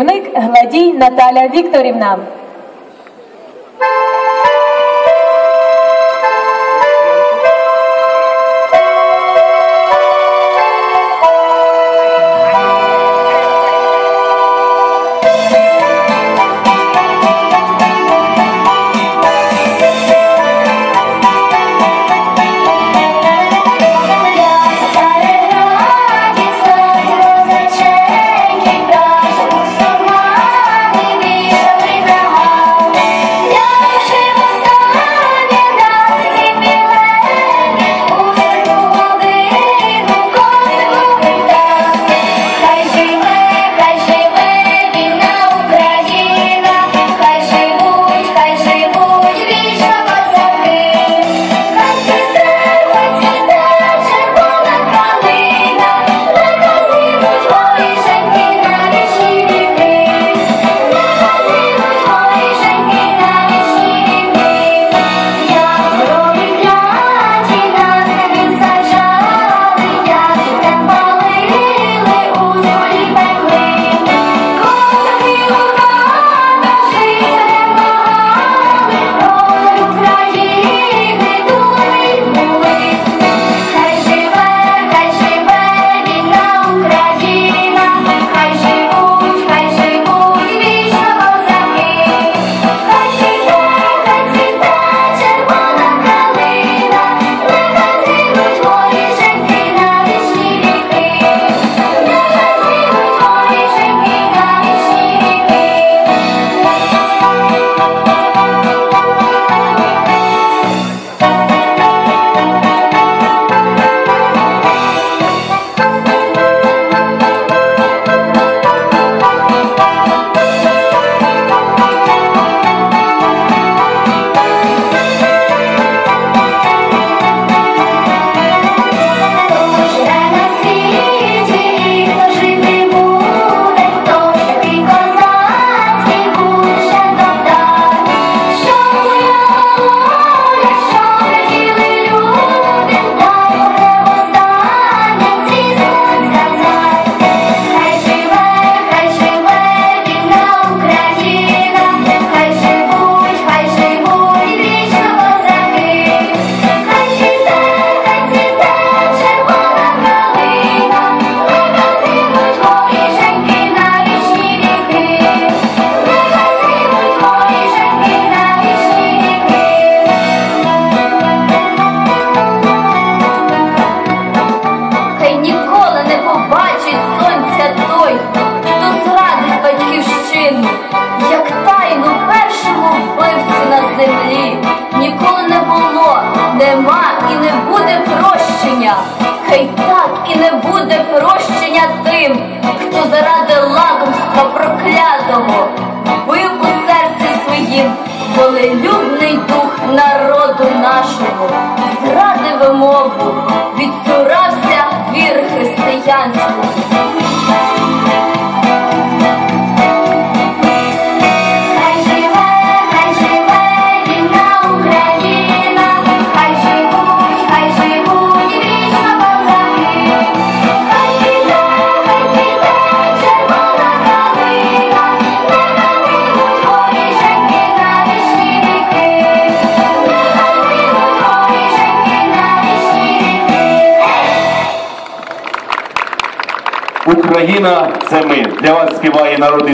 Вник Гладій Наталя Вікторівна. дивну, як тайну першому вбивцю на землі. Ніколи не було, нема і не буде прощення. Хай так і не буде прощення тим, хто заради лакомства проклятого бив у серці своїм волелюбний дух народу нашого, зради вимогу, відтурався вір християнську. Україна це ми. Для вас співає народи.